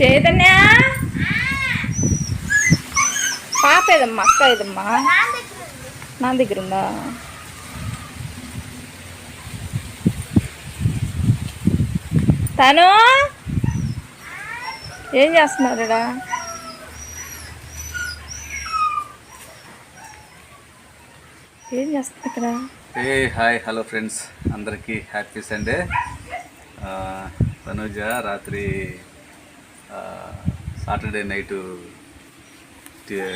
చైతన్య? పాప ఏదమ్మా? అక్క ఏదమ్మా? నా దగ్గర ఉందా తను? ఏం చేస్తున్నారుడా ఏం చేస్తుంది ఇక్కడ? ఏ హాయ్ హలో ఫ్రెండ్స్. అందరికీ హ్యాపీ సండే. తనుజ రాత్రి సాటర్డే నైట్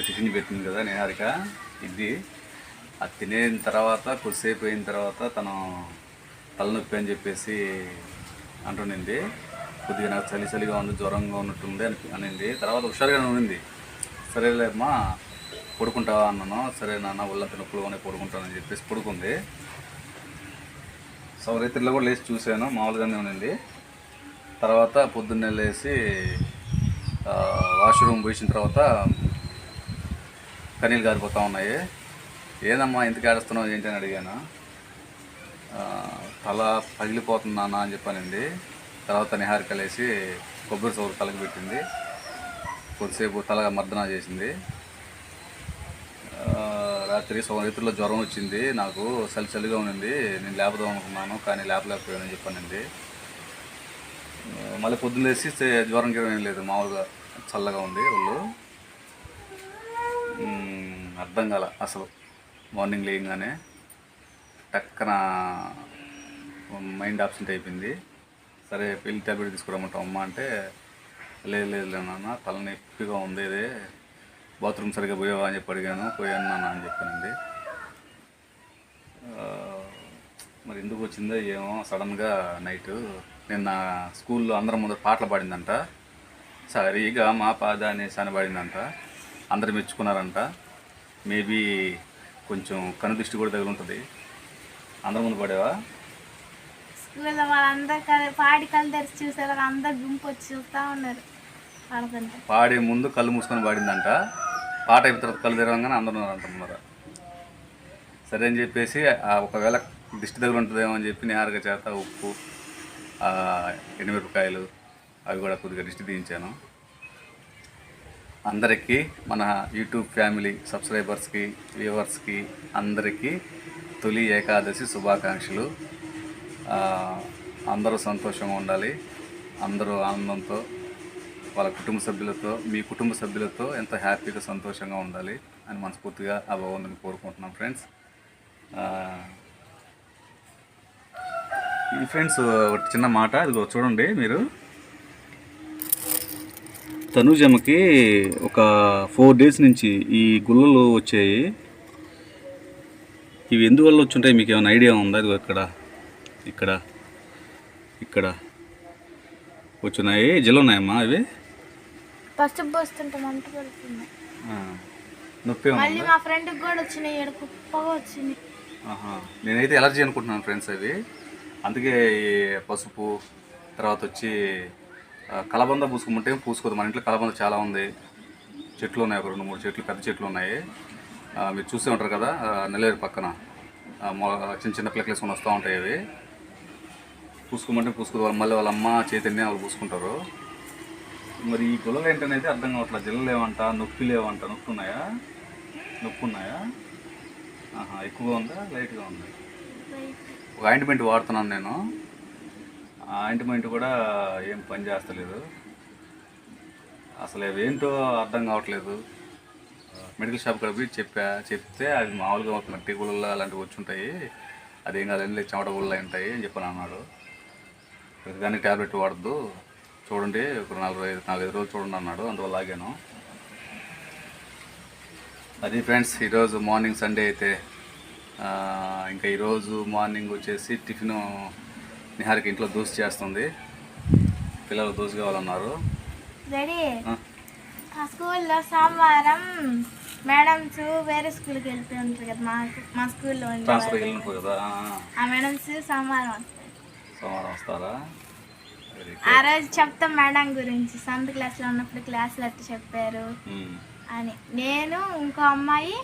టిఫిన్ పెట్టింది కదా నేహారిక. ఇది. అది తినేన తర్వాత కొద్దిసేపు అయిన తర్వాత తను తలనొప్పి అని చెప్పేసి అంటుండింది. కొద్దిగా నాకు చలి చలిగా ఉంది జ్వరంగా ఉన్నట్టుంది అని అనింది. తర్వాత హుషారుగానే ఉండింది సరేలేమ్మా పడుకుంటావా అన్నాను. సరే నాన్న ఒళ్ళంత నొప్పులుగానే పడుకుంటానని చెప్పేసి పడుకుంది. సో రైతుల్లో కూడా లేచి చూశాను. మామూలుగానే ఉండింది తర్వాత పొద్దున్నే లేచి వాష్రూమ్ పోసిన తర్వాత కనీలు గారిపోతూ ఉన్నాయి. ఏదమ్మా ఎందుకు ఏడుస్తున్నావు? ఏంటి? అని అడిగాను. తల పగిలిపోతున్నానా అని చెప్పానండి. తర్వాత నిహారిక లేచి కొబ్బరి సోరు తలకి పెట్టింది. కొద్దిసేపు తల మర్దన చేసింది. రాత్రి రాత్రి రైతుల్లో జ్వరం వచ్చింది. నాకు చలి చలిగా ఉండింది. నేను లేపదాం అనుకున్నాను కానీ లేపలేకపోయానని చెప్పానండి. మళ్ళీ పొద్దున్న లేచి జ్వరం గిరం లేదు మామూలుగా చల్లగా ఉంది ఒళ్ళు. అర్థం కాల అసలు. మార్నింగ్ లేయంగానే టక్కన మైండ్ ఆబ్సెంట్ అయిపోయింది. సరే పెళ్ళి ట్యాబ్లెట్ తీసుకురమ్మంటాం అమ్మ అంటే లేదు లేదు లేదు నాన్న తల నొప్పిగా ఉంది ఇదే. బాత్రూమ్ సరిగ్గా పోయావా అని చెప్పి అడిగాను. పోయాను నాన్న అని చెప్పానండి. మరి ఎందుకు వచ్చిందో ఏమో సడన్గా నైట్ నిన్న స్కూల్లో అందరం ముందర పాటలు పాడిందంట. సరిగా మా పాద అనేసి అని పాడిందంట. అందరు మెచ్చుకున్నారంట. మేబీ కొంచెం కనుదృష్టి కూడా తగిలి ఉంటుంది. అందరి ముందు పాడేవా? స్కూల్లో వాళ్ళందరూ కలి పాడి కళ్ళు తెరిచి చూసారు అందరు గుంపు వచ్చి చూస్తూ ఉన్నారు. పాడుతుంటే పాడే ముందు కళ్ళు మూసుకొని పాడిందంట. పాట అయిపోయిన తర్వాత కళ్ళు తెరవగానే అందరూ అంటున్నారు సరే అని చెప్పేసి ఆ ఒకవేళ దిష్టి దగ్గర ఉంటుందేమో అని చెప్పి నేరుగా చేత ఉప్పు ఎండుమిరపకాయలు అవి కూడా కొద్దిగా దిష్టి తీయించాను. అందరికీ మన యూట్యూబ్ ఫ్యామిలీ సబ్స్క్రైబర్స్కి వ్యూవర్స్కి అందరికీ తొలి ఏకాదశి శుభాకాంక్షలు. అందరూ సంతోషంగా ఉండాలి. అందరూ ఆనందంతో వాళ్ళ కుటుంబ సభ్యులతో మీ కుటుంబ సభ్యులతో ఎంతో హ్యాపీగా సంతోషంగా ఉండాలి అని మనస్ఫూర్తిగా ఆ భగవంతుని కోరుకుంటున్నాం ఫ్రెండ్స్. ఫ్రెండ్స్ ఒక చిన్న మాట ఇదిగో చూడండి మీరు. తనుజమ్మకి ఒక ఫోర్ డేస్ నుంచి ఈ గుల్లలు వచ్చాయి. ఇవి ఎందువల్ల వచ్చుంటాయి? మీకు ఏమైనా ఐడియా ఉందా? ఇదిగో ఇక్కడ ఇక్కడ ఇక్కడ వచ్చున్నాయి. జిల్లు ఉన్నాయమ్మా ఇవి పసుపు పోస్తుంటే మంట పడుతుంది. ఆ, నొప్పి ఏమన్నా మళ్ళీ మా ఫ్రెండ్కి కూడా వచ్చినాయి ఏడు కుప్పగా వచ్చింది. ఆహా. నేనైతే ఎలర్జీ అనుకుంటున్నాను ఫ్రెండ్స్ అవి. అందుకే ఈ పసుపు తర్వాత వచ్చి కలబంద పూసుకుంటే పూసుకోదు. మన ఇంట్లో కలబంద చాలా ఉంది. చెట్లు ఉన్నాయి. ఒక రెండు మూడు చెట్లు పెద్ద చెట్లు ఉన్నాయి. మీరు చూసే ఉంటారు కదా నెల్లేరు పక్కన. చిన్న చిన్న పిల్లలు వేసుకొని వస్తూ ఉంటాయి అవి. పూసుకోమంటే పూసుకోదు. వాళ్ళు మళ్ళీ వాళ్ళ అమ్మ చైతన్య వాళ్ళు పూసుకుంటారు. మరి ఈ గుల్లలు ఏంటనేది అర్థం కావట్లేదు జిల్లలు ఏమంట నొప్పి లేవంట. నొప్పి ఉన్నాయా నొప్పి ఉన్నాయా ఆహా, ఎక్కువగా ఉందా? లైట్గా ఉందా? ఒక ఆయింట్మెంట్ వాడుతున్నాను నేను. ఆ ఆయింట్మెంట్ కూడా ఏం పని చేస్తలేదు. అసలు ఏంటో అర్థం కావట్లేదు. మెడికల్ షాప్ పోయి చెప్పా చెప్తే అది మామూలుగా మట్టి గుళ్ళ అలాంటివి వచ్చి ఉంటాయి. అదేం కాదు చెమట గుళ్ళ ఉంటాయి అని చెప్పని అన్నాడు. ప్రతిదానికి ట్యాబ్లెట్ వాడద్దు. చూడండి ఒక నలభై ఐదు నాలుగైదు రోజులు చూడండి అన్నాడు. అందువల్ల ఆగాను. అది ఫ్రెండ్స్ ఈరోజు మార్నింగ్ సండే అయితే ఇంకా ఈరోజు మార్నింగ్ వచ్చేసి టిఫిన్ నిహారికి ఇంట్లో దోశ చేస్తుంది. పిల్లలు దోశ కావాలన్నారు. స్కూల్లో సోమవారం మేడమ్స్ వేరే స్కూల్కి వెళ్తూ ఉంటారు కదా మా మా స్కూల్లో ట్రాన్స్ఫర్ వాళ్ళు. వెళ్ళిపోయి కదా? ఆ, మేడమ్స్ సోమవారం వస్తారు. సోమవారం వస్తారా? ఆ రోజు చెప్తాం మేడం గురించి. సెవెంత్ క్లాస్లో ఉన్నప్పుడు క్లాసులు ఎట్లా చెప్పారు. అని. నేను ఇంకో అమ్మాయి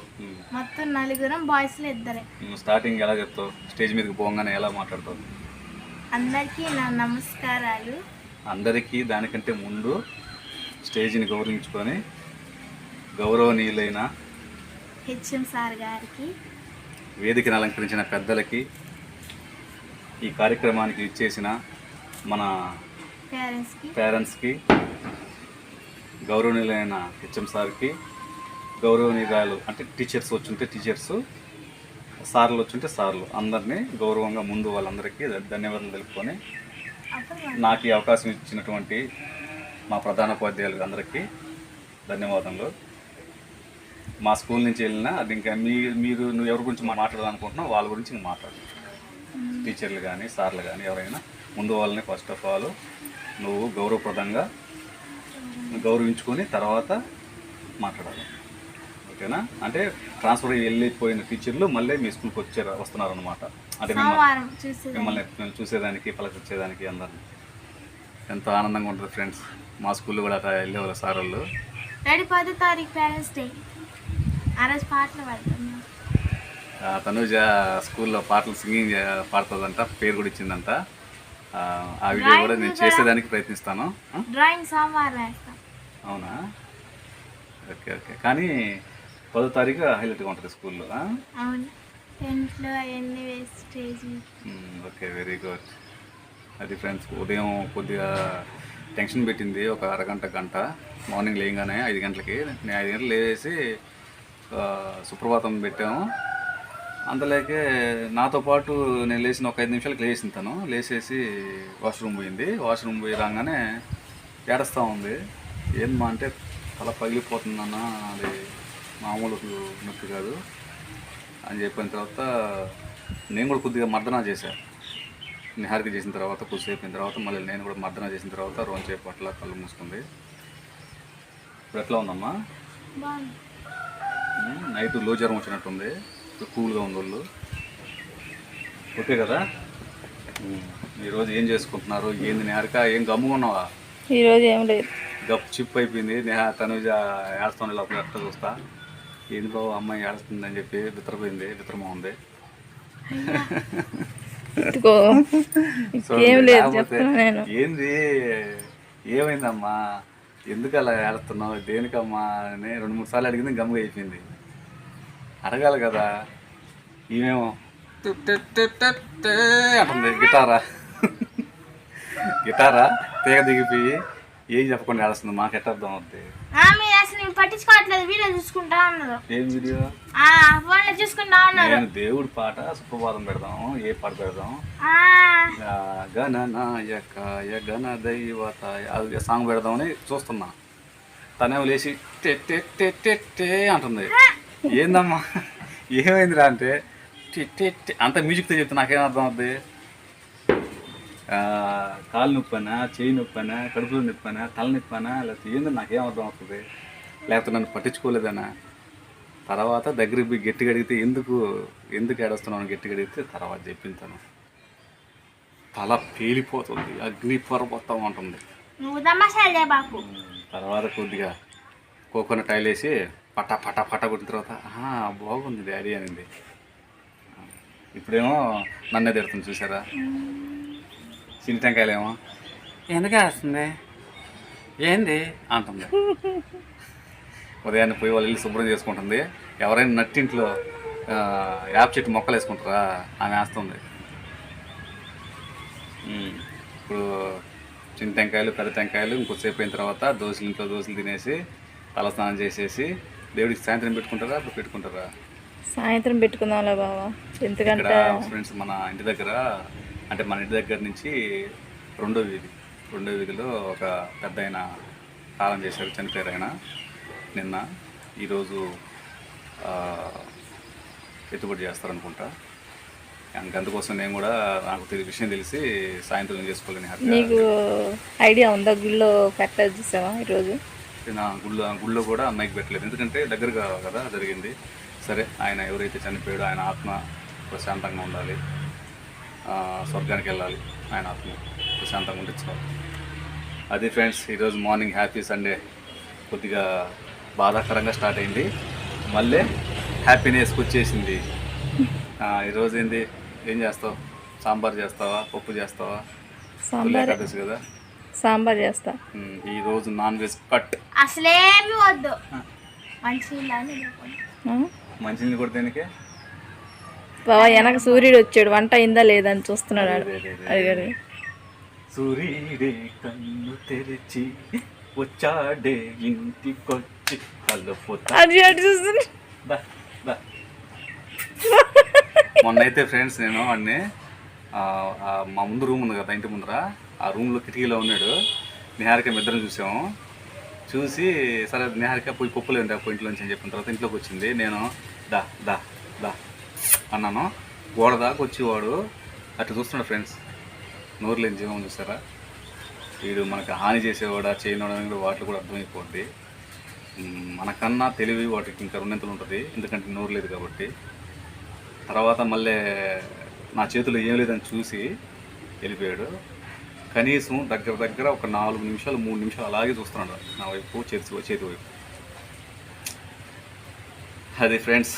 మొత్తం నలుగురం బాయ్స్లో ఇద్దరే. స్టార్టింగ్ ఎలా చెప్తావు? స్టేజ్ మీదకి పోగానే ఎలా మాట్లాడతావు? అందరికీ నా నమస్కారాలు. అందరికీ దానికంటే ముందు స్టేజ్ని గౌరవించుకొని గౌరవనీయులైన హెచ్ఎం సార్ గారికి వేదికను అలంకరించిన పెద్దలకి ఈ కార్యక్రమానికి ఇచ్చేసిన మన పేరెంట్స్కి పేరెంట్స్కి గౌరవనీయులైన హెచ్ఎం సార్కి గౌరవనీయురాలు అంటే టీచర్స్ వచ్చుంటే టీచర్స్ సార్లు వచ్చుంటే సార్లు అందరినీ గౌరవంగా ముందు వాళ్ళందరికీ ధన్యవాదాలు తెలుపుకొని నాకు ఈ అవకాశం ఇచ్చినటువంటి మా ప్రధానోపాధ్యాయులు అందరికీ ధన్యవాదములు. మా స్కూల్ నుంచి వెళ్ళినా అది ఇంకా మీ మీరు నువ్వు ఎవరి గురించి మా- మాట్లాడాలనుకుంటున్నావు వాళ్ళ గురించి నువ్వు మాట్లాడు. టీచర్లు కానీ సార్లు కానీ ఎవరైనా ముందు వాళ్ళని ఫస్ట్ ఆఫ్ ఆల్ నువ్వు గౌరవప్రదంగా గౌరవించుకొని తర్వాత మాట్లాడాలి. ఓకేనా? అంటే ట్రాన్స్ఫర్ అయ్యి వెళ్ళిపోయిన టీచర్లు మళ్ళీ మీ స్కూల్కి వచ్చారు వస్తున్నారు అనమాట అంటే మిమ్మల్ని మిమ్మల్ని చూసేదానికి పలకరించేదానికి అందరిని. ఎంతో ఆనందంగా ఉంటుంది ఫ్రెండ్స్. మా స్కూల్లో కూడా అట్లా వెళ్ళేవాళ్ళు సార్ వాళ్ళు రెడీ పదో తారీఖు పేరెంట్స్ డే. ఆ రోజు పాటలు పాడుతున్నాం తనూజ స్కూల్లో పాటలు సింగింగ్ పాడుతుందంట. పేరు కూడా ఇచ్చిందంట. ఆ, వీడియో కూడా నేను చేసేదానికి ప్రయత్నిస్తాను? డ్రాయింగ్ సోమవారం వేస్తాం. అవునా? Okay okay. కానీ పదో తారీఖు హైలైట్గా ఉంటుంది స్కూల్లో? అవును. టెంట్లో అవన్నీ ఓకే వెరీ గుడ్. అది ఫ్రెండ్స్ ఉదయం కొద్దిగా టెన్షన్ పెట్టింది ఒక అరగంట గంట. మార్నింగ్ లేయగానే ఐదు గంటలకి నేను ఐదు గంటలు లేవేసి సుప్రభాతం పెట్టాము అంతలేకే నాతో పాటు నేను లేచిన ఒక ఐదు నిమిషాలకు లేచింది తను. లేచేసి వాష్రూమ్ పోయింది. వాష్రూమ్ పోయి రాగానే ఏడుస్తూ ఉంది. ఏంమా అంటే తల పగిలిపోతుందన్న అది మామూలు నొప్పి కాదు. అని చెప్పిన తర్వాత నేను కూడా కొద్దిగా మర్దన చేశాను నిహారిక చేసిన తర్వాత కొద్దిసేపు అయిన తర్వాత మళ్ళీ నేను కూడా మర్దన చేసిన తర్వాత రోజుసేపు అట్లా కళ్ళు మూసుకుంది. ఇప్పుడు ఎట్లా ఉందమ్మా? నైట్లో జ్వరం వచ్చినట్టుంది. కూల్గా ఉంది ఒళ్ళు. ఓకే కదా? ఈరోజు ఏం చేసుకుంటున్నారు? ఏంది నిహారిక? ఏం గమ్ముగా ఉన్నావా? ఈరోజు ఏం లేదు. గప్ చిప్ అయిపోయింది. నేహ తనుజ ఏడుస్తాను లోపల ఎట్లా చూస్తా. ఏంది బాబు అమ్మాయి ఏడుస్తుంది అని చెప్పి బిత్రపోయింది బిత్రమా ఉంది ఏంది ఏమైందమ్మా? ఎందుకు అలా ఏడుస్తున్నావు? దేనికమ్మా అని రెండు మూడు సార్లు అడిగింది గమ్ముగా అయిపోయింది. అడగాలి కదా. ఈమెమో అంటుంది. గిటారా? గిటారా? తీగ దిగిపోయి ఏం చెప్పకుండా ఏడుస్తుంది మాకు ఎట్ట అర్థం మీరు అసలు నేను పట్టించుకోవట్లేదు వీడియో చూసుకుంటా ఉన్నారు ఏం వీడియో? చూసుకుంటా ఉన్నారు నేను దేవుడి పాట సుప్రభాతం పెడదాం ఏ పాట పెడదాం గణ దైవతాయ అది సాంగ్ పెడదామని చూస్తున్నా. తనేమో లేచి టె టె టె టె టె అంటుంది. ఏందమ్మా? ఏమైందిరా అంటే టి టి టి అంత మ్యూజిక్తో చెప్తే నాకేం అర్థం అవుద్ది? ఆ, కాలు నొప్పనా చేయి నొప్పనా కడుపులో నొప్పనా తల నొప్పనా లేకపోతే ఏందో నాకేం అర్థం అవుతుంది. లేకపోతే నన్ను పట్టించుకోలేదనా? తర్వాత దగ్గరికి పోయి గట్టిగా అడిగితే ఎందుకు ఎందుకు ఏడుస్తున్నాను గట్టిగా అడిగితే తర్వాత చెప్పింది తను. తల పేలిపోతుంది అగ్ని పర్వతం బాపు. తర్వాత కొద్దిగా కోకోనట్ ఆయిల్ వేసి పట పట పట కొట్టిన తర్వాత "ఆహా, బాగుంది డాడీ అనింది. ఇప్పుడేమో నన్నే తిడుతుంది చూసారా? చిన్ని టెంకాయలేమో ఎందుకు వేస్తుంది ఏంది? అంటుంది. ఉదయాన్నే పోయి వాళ్ళు ఇల్లు శుభ్రం చేసుకుంటుంది. ఎవరైనా నట్టింట్లో ఆ, యాప్ చెట్టు మొక్కలు వేసుకుంటారా? ఆమె వేస్తుంది. ఇప్పుడు చిన్న టెంకాయలు పెద్ద టెంకాయలు ఇంకొద్దిసేపు అయిన తర్వాత దోశలు ఇంట్లో దోశలు తినేసి తల స్నానం చేసేసి దేవుడికి సాయంత్రం పెట్టుకుంటారా? అప్పుడు పెట్టుకుంటారా? సాయంత్రం పెట్టుకుందాంలే బావా. ఎందుకంటే ఫ్రెండ్స్ మన ఇంటి దగ్గర అంటే మన ఇంటి దగ్గర నుంచి రెండో వీధి. రెండో వీధిలో ఒక పెద్ద ఆయన కాలం చేశారు చనిపోయారు ఆయన నిన్న. ఈరోజు ఎత్తుబడి చేస్తారనుకుంటా. ఇంక అందుకోసం నేను కూడా నాకు తెలి విషయం తెలిసి సాయంత్రం చేసుకోలేని నీకు ఐడియా ఉందా గుళ్ళో పెట్టలేదు చూసావా ఈరోజు? నా గుళ్ళో గుళ్ళో కూడా అమ్మాయికి పెట్టలేదు. ఎందుకంటే దగ్గరగా కదా జరిగింది. సరే ఆయన ఎవరైతే చనిపోయాడో ఆయన ఆత్మ ప్రశాంతంగా ఉండాలి. స్వర్గానికి వెళ్ళాలి. ఆయన ఆత్మ ప్రశాంతంగా ఉండించుకోవాలి అది ఫ్రెండ్స్ ఈరోజు మార్నింగ్ హ్యాపీ సండే. కొద్దిగా బాధాకరంగా స్టార్ట్ అయింది. మళ్ళీ హ్యాపీనెస్కి వచ్చేసింది. ఆ, ఈరోజు ఏంది? ఏం చేస్తావు? సాంబార్ చేస్తావా? పప్పు చేస్తావా? సాంబార్ కదా? సాంబార్ చేస్తా. ఈ రోజు నాన్ వెజ్ కట్. అసలేమి వద్దు. మంచి? మంచినీళ్ళు కూడా దేనికి? బావ వెనక సూర్యుడు వచ్చాడు. వంట అయిందా లేదా అని చూస్తున్నాడు ఆడు. అడిగాడు. సూర్యుడే కన్ను తెరిచి వచ్చాడే ఇంటికొచ్చి కలుపుతా. అది అటు చూస్తున్నా. దా, దా. మొన్న అయితే ఫ్రెండ్స్ నేను వాడిని ఆ, ఆ, మా ముందు రూమ్ ఉంది కదా ఇంటి ముందర ఆ రూమ్లో కిటికీలో ఉన్నాడు. నిహారిక ఇద్దరం చూసాము చూసి సరే నిహారిక పోయి పప్పులు ఆ ఇంట్లోంచి అని చెప్పిన తర్వాత ఇంట్లోకి వచ్చింది. నేను దా దా దా. అన్నాను. గోడ దాకా వచ్చేవాడు అటు చూస్తున్నాడు ఫ్రెండ్స్. నోరు లేని జీవం చూసారా? వీడు మనకు హాని చేసేవాడా చేయనోడా కూడా వాటిలో కూడా అర్థమైపోద్ది మనకన్నా తెలివి వాటికి ఇంకా రెండింతలు ఉంటుంది. ఎందుకంటే నోరు లేదు కాబట్టి. తర్వాత మళ్ళీ నా చేతిలో ఏం లేదని చూసి వెళ్ళిపోయాడు. కనీసం దగ్గర దగ్గర ఒక నాలుగు నిమిషాలు మూడు నిమిషాలు అలాగే చూస్తున్నాడు నా వైపు చేతి చేతి వైపు. అది ఫ్రెండ్స్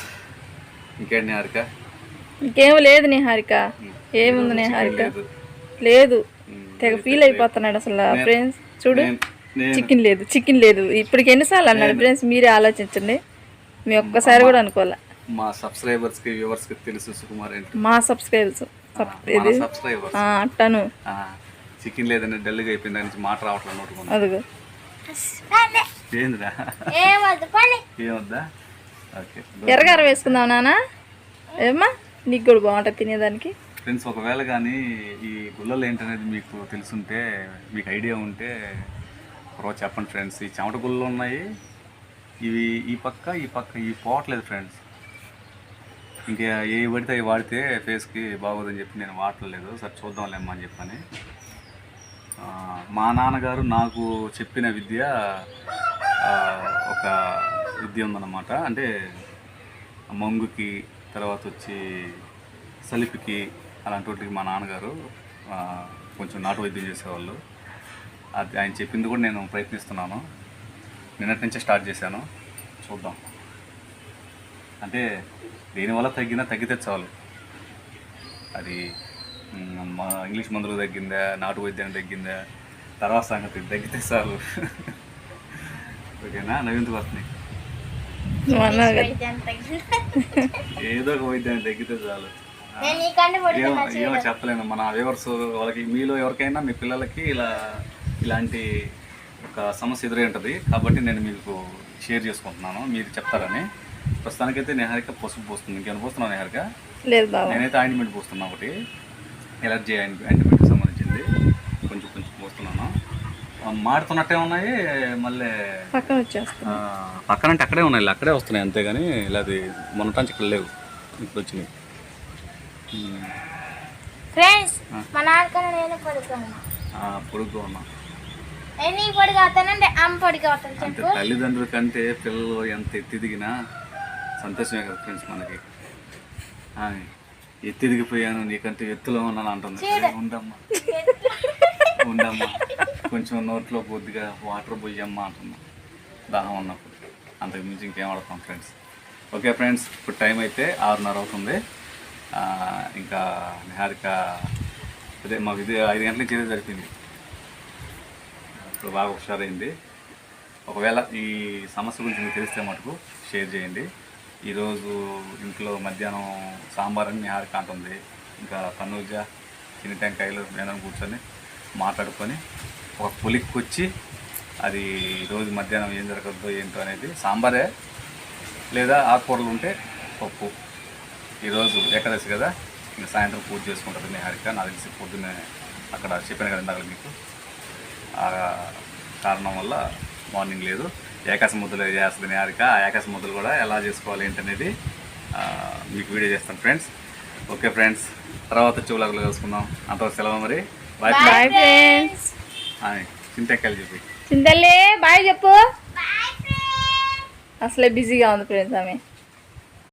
ఇంకేంటి హారిక? ఇంకేం లేదు నిహారిక. ఏముంది నిహారిక? లేదు. తెగ ఫీల్ అయిపోతున్నాడు అసలు ఫ్రెండ్స్ చూడు నేను- నేను చికెన్ లేదు చికెన్ లేదు. ఇప్పటికి ఎన్నిసార్లు అన్నాడు ఫ్రెండ్స్ మీరే ఆలోచించండి. మీ ఒక్కసారి కూడా అనుకోవాలా? మా సబ్స్క్రైబర్స్కి వ్యూవర్స్కి తెలుసు సుకుమార్ ఏంటి? మా సబ్స్క్రైబర్స్ సబ్స్క్రైబర్స్ అట్టను. చికెన్ లేదని డల్గా అయిపోయింది. దాని నుంచి మాట రావట్లేదు అదిగో. ఏందిరా? ఏమొద్దు పని. ఏమొద్దా ఓకే. ఎర్రగార వేసుకుందాం నాన్న ఏమ్మా? నీకు కూడా బాగుంటుంది తినేదానికి? ఫ్రెండ్స్ ఒకవేళ కానీ ఈ గుల్లలు ఏంటనేది మీకు తెలుసుంటే మీకు ఐడియా ఉంటే ఒకరోజు చెప్పండి ఫ్రెండ్స్. ఈ చెమట గుళ్ళు ఉన్నాయి ఇవి ఈ పక్క ఈ పక్క ఇవి పోవట్లేదు ఫ్రెండ్స్. ఇంకా ఏ పడితే అవి వాడితే ఫేస్కి బాగోదని చెప్పి నేను వాడలేదు సరే చూద్దాంలేమ్మా అని చెప్పని. మా నాన్నగారు నాకు చెప్పిన విద్య ఒక విద్య ఉందన్నమాట. అంటే మంగుకి తర్వాత వచ్చి సలిపికి అలాంటి వాటికి మా నాన్నగారు కొంచెం నాటు వైద్యం చేసేవాళ్ళు. అది ఆయన చెప్పింది కూడా నేను ప్రయత్నిస్తున్నాను. నిన్నటి నుంచే స్టార్ట్ చేశాను. చూద్దాం. అంటే దేనివల్ల తగ్గినా తగ్గితే చాలు. అది మా ఇంగ్లీష్ మందులు తగ్గిందా నాటు వైద్యానికి తగ్గిందా తర్వాత సంగతి తగ్గితే చాలు. ఓకేనా? నవీన్కి వస్తున్నాయి నువ్వు అన్నావు కదా అయితే అంత తగ్గింది. ఏదో ఒక వైద్యాన్ని తగ్గితే చాలు. ఏమో చెప్పలేను. మన వ్యూవర్స్ వాళ్ళకి మీలో ఎవరికైనా మీ పిల్లలకి ఇలా ఇలాంటి ఒక సమస్య ఎదురై ఉంటుంది. కాబట్టి నేను మీకు షేర్ చేసుకుంటున్నాను. మీరు చెప్తారని. ప్రస్తుతానికైతే నిహారిక పసుపు పోస్తుంది. ఇంకేమైనా పోస్తున్నాను నిహారిక? లేదు బాబా నేనైతే ఆయింట్మెంట్ పోస్తున్నా ఒకటి. ఎలర్జీ ఆయింట్మెంట్కి సంబంధించింది కొంచెం కొంచెం పోస్తున్నాను ఆ, మాడుతున్నట్టే ఉన్నాయి మళ్ళీ పక్కన పక్కనంటే అక్కడే ఉన్నాయి అక్కడే వస్తున్నాయి అంతేగాని ఇలా అది మొన్నటానికి ఇక్కడ లేవు ఇప్పుడు వచ్చినాయి. ఫ్రెండ్స్ మా నాన్నకన్నా నేను పడుకున్నా ఆ, పొడుగ్గా ఉన్నా నేను నీ పొడిగా అవుతానంటే అమ్మ పొడిగా అవుతాను అంటే చెప్పు. తల్లిదండ్రుల కంటే పిల్లలు ఎంత ఎత్తి దిగినా సంతోషమే కదా ఫ్రెండ్స్ మనకి. ఆ, ఎత్తి దిగిపోయాను నీకంటే ఎత్తులో ఉన్నాను అంటుంది. ఉండమ్మా. ఉండమ్మా. కొంచెం నోట్లో కొద్దిగా వాటర్ పోయమ్మా అంటున్నా. దాహం ఉన్నప్పుడు. అంతకు మించి ఇంకేం ఆడతాం ఫ్రెండ్స్. ఓకే ఫ్రెండ్స్ ఇప్పుడు టైం అయితే ఆరున్నర అవుతుంది. ఇంకా నిహారిక అదే మాకు ఇది ఐదు గంటల నుంచి ఇదే జరిపింది. ఇప్పుడు బాగా హుషారైంది. ఒకవేళ ఈ సమస్య గురించి మీకు తెలిస్తే మటుకు షేర్ చేయండి. ఈరోజు ఇంట్లో మధ్యాహ్నం సాంబార్ అని నిహారిక అంటుంది. ఇంకా తనూజ టైం టెంకాయలు మేడం కూర్చొని మాట్లాడుకొని ఒక పులికి వచ్చి అది రోజు మధ్యాహ్నం ఏం జరగద్దో ఏంటో అనేది సాంబారే లేదా ఆకుకూరలు ఉంటే పప్పు. ఈరోజు ఏకాదశి కదా ఇంకా సాయంత్రం పూజ చేసుకుంటారు మీ హరిక. నాకు తెలిసి పొద్దున్నే అక్కడ చెప్పాను కదా ఇందాక మీకు. ఆ కారణం వల్ల మార్నింగ్ లేదు. ఏకాశ ముద్దలు చేస్తుంది నిహారిక ఆ ఏకాశ ముద్దలు కూడా ఎలా చేసుకోవాలి ఏంటనేది మీకు వీడియో చేస్తాను ఫ్రెండ్స్. ఓకే ఫ్రెండ్స్ తర్వాత చెవులకు కలుసుకుందాం. అంతవరకు సెలవు మరి. బాయ్ బాయ్ ఫ్రెండ్స్ చింతకాయలు చెప్పి. చింతల్లే బాయ్ చెప్పు. అసలే బిజీగా ఉంది ఫ్రెండ్స్ ఆమె.